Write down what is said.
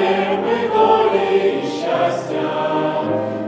Дає ми долі і щастя.